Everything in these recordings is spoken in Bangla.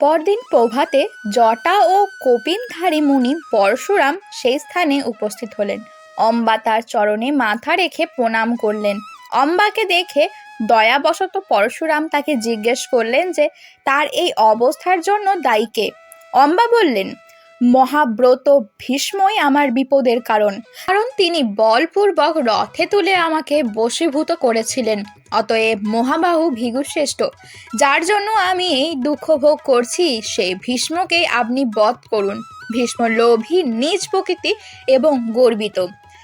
পরদিন প্রভাতে জটা ও কপিনধারী মুনি পরশুরাম সেই স্থানে উপস্থিত হলেন। অম্বা তার চরণে মাথা রেখে প্রণাম করলেন। অম্বাকে দেখে দয়াবশত পরশুরাম তাকে জিজ্ঞেস করলেন যে, তার এই অবস্থার জন্য দায়ীকে অম্বা বললেন মহাব্রত ভীষ্মই আমার বিপদের কারণ। কারণ তিনি বলপূর্বক রথে তুলে আমাকে বশীভূত করেছিলেন, অতএব মহাবাহু ভিগুশ্রেষ্ঠ। যার জন্য আমি এই দুঃখ ভোগ করছি সেই ভীষ্মকে আপনি বধ করুন। ভীষ্ম লোভী, নিজ প্রকৃতি এবং গর্বিত।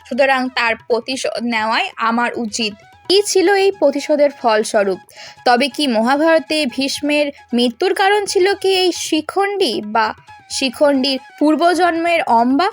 সুতরাং তার প্রতিশোধ নেওয়াই আমার উচিত। কি ছিল এই প্রতিশোধের ফলস্বরূপ। তবে কি মহাভারতে ভীষ্মের মৃত্যুর কারণ ছিল কি এই শিখণ্ডী বা শিখণ্ডীর পূর্বজন্মের অম্বা?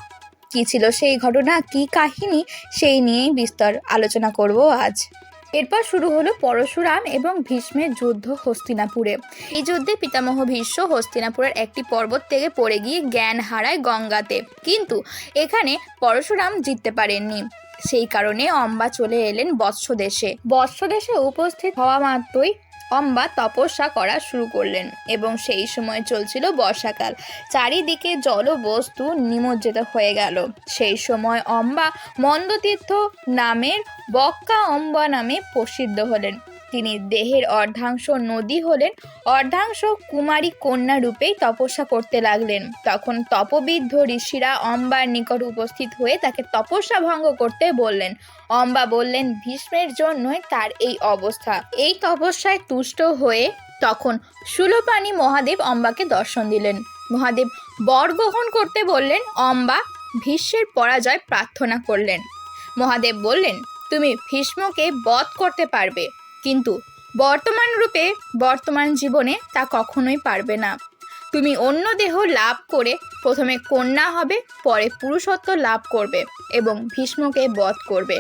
কি ছিল সেই ঘটনা, কি কাহিনী, সেই নিয়েই বিস্তর আলোচনা করব আজ। এরপর শুরু হলো পরশুরাম এবং ভীষ্মের যুদ্ধ হস্তিনাপুরে। এই যুদ্ধে পিতামহ ভীষ্ম হস্তিনাপুরের একটি পর্বত থেকে পড়ে গিয়ে জ্ঞান হারায় গঙ্গাতে। কিন্তু এখানে পরশুরাম জিততে পারেননি। সেই কারণে অম্বা চলে এলেন বৎস দেশে। বৎস দেশে উপস্থিত হওয়া মাত্রই অম্বা তপস্যা করা শুরু করলেন এবং সেই সময় চলছিল বর্ষাকাল। চারিদিকে জলবস্তু নিমজ্জিত হয়ে গেল। সেই সময় অম্বা মন্দতীর্থ নামের বক্কা অম্বা নামে প্রসিদ্ধ হলেন। তিনি দেহের অর্ধাংশ নদী হলেন, অর্ধাংশ কুমারী কন্যা রূপেই তপস্যা করতে লাগলেন। তখন তপবিদ্ধ ঋষিরা অম্বার নিকট উপস্থিত হয়ে তাকে তপস্যা ভঙ্গ করতে বললেন। অম্বা বললেন, ভীষ্মের জন্যই তার এই অবস্থা। এই তপস্যায় তুষ্ট হয়ে তখন সুলোপানি মহাদেব অম্বাকে দর্শন দিলেন। মহাদেব বর গ্রহণ করতে বললেন, অম্বা, ভীষ্মের পরাজয় প্রার্থনা করলেন। মহাদেব বললেন, তুমি ভীষ্মকে বধ করতে পারবে। কিন্তু বর্তমান রূপে বর্তমান জীবনে তা কখনোই পারবে না। তুমি অন্য দেহ লাভ করে প্রথমে কন্যা হবে, পরে পুরুষত্ব লাভ করবে এবং ভীষ্মকে বধ করবে।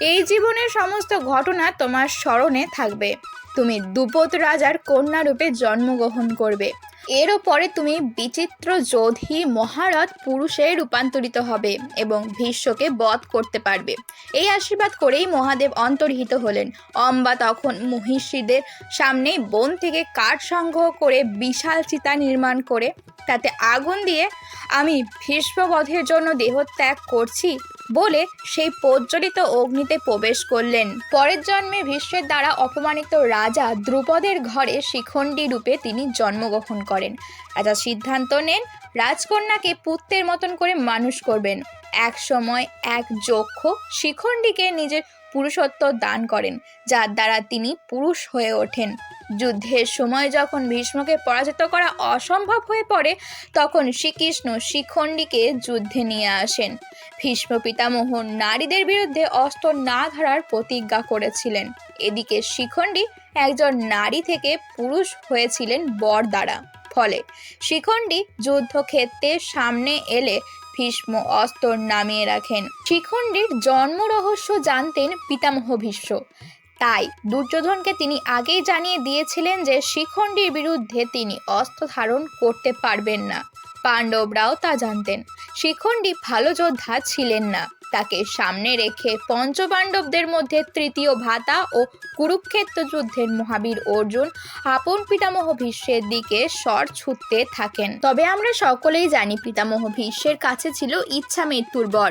এই জীবনের সমস্ত ঘটনা তোমার স্মরণে থাকবে। তুমি দুপত রাজার কন্যা রূপে জন্মগ্রহণ করবে। এরও ওপরে তুমি বিচিত্র যোধী মহারথ পুরুষে রূপান্তরিত হবে এবং ভীষ্মকে বধ করতে পারবে। এই আশীর্বাদ করেই মহাদেব অন্তর্হিত হলেন। অম্বা তখন মহিষীদের সামনে বন থেকে কাঠ সংগ্রহ করে বিশাল চিতা নির্মাণ করে, তাতে আগুন দিয়ে আমি ভীষ্মবধের জন্য দেহত্যাগ করছি। বলে সেই প্রজ্বলিত অগ্নিতে প্রবেশ করলেন। পরের জন্মে ভীষ্মের দ্বারা অপমানিত রাজা দ্রুপদের ঘরে শিখণ্ডী রূপে তিনি জন্মগ্রহণ করেন। রাজা সিদ্ধান্ত নেন, রাজকন্যাকে পুত্রের মতন করে মানুষ করবেন। এক সময় এক যক্ষ শিখণ্ডীকে নিজের পুরুষত্ব দান করেন, যার দ্বারা তিনি পুরুষ হয়ে ওঠেন। যুদ্ধের সময় যখন ভীষ্মকে পরাজিত করা অসম্ভব হয়ে পড়ে, তখন শ্রীকৃষ্ণ শিখণ্ডীকে যুদ্ধে নিয়ে আসেন। ভীষ্ম পিতামহ নারীদের বিরুদ্ধে অস্ত্র না ধরার প্রতিজ্ঞা করেছিলেন। এদিকে শিখণ্ডী একজন নারী থেকে পুরুষ হয়েছিলেন বর দ্বারা। ফলে শিখণ্ডী যুদ্ধক্ষেত্রের সামনে এলে ভীষ্ম অস্ত্র নামিয়ে রাখেন। শিখণ্ডীর জন্ম রহস্য জানতেন পিতামহ ভীষ্ম। তাই দুর্যোধনকে তিনি আগেই জানিয়ে দিয়েছিলেন যে শিখণ্ডীর বিরুদ্ধে তিনি অস্ত্র ধারণ করতে পারবেন না। পাণ্ডবরাও তা জানতেন। শিখণ্ডী ভালো যোদ্ধা ছিলেন না। তাকে সামনে রেখে পঞ্চপাণ্ডবদের মধ্যে তৃতীয় ভাতা ও কুরুক্ষেত্র যুদ্ধের মহাবীর অর্জুন আপন পিতামহ ভীষ্মের দিকে স্বর ছুটতে থাকেন। তবে আমরা সকলেই জানি পিতামহ ভীষ্মের কাছে ছিল ইচ্ছা মৃত্যুর বর।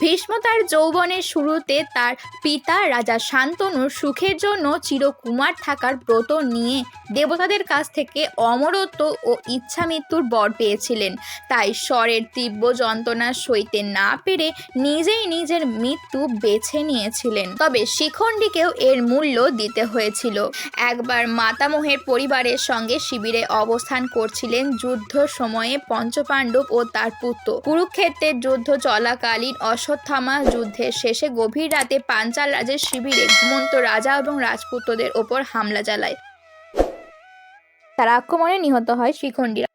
ভীষ্ম তার যৌবনের শুরুতে তার পিতা রাজা শান্তনুর সুখের জন্য চিরকুমার থাকার ব্রত নিয়ে দেবতাদের কাছ থেকে অমরত্ব ও ইচ্ছা মৃত্যুর বর পেয়েছিলেন। তাই স্বরের তীব্র যন্ত্রণা সইতে না পেরে নিজেই নিজের মৃত্যু বেছে নিয়েছিলেন। তবে শিখণ্ডীকেও এর মূল্য দিতে হয়েছিল। একবার মাতামহের পরিবারের সঙ্গে শিবিরে অবস্থান করছিলেন যুদ্ধ সময়ে পঞ্চপাণ্ডব ও তার পুত্র। কুরুক্ষেত্রের যুদ্ধ চলাকালীন অশ্বত্থামা যুদ্ধের শেষে গভীর রাতে পাঞ্চাল রাজের শিবিরে ঘুমন্ত রাজা এবং রাজপুত্রদের ওপর হামলা চালায়। তার আক্রমণে নিহত হয় শিখণ্ডীরা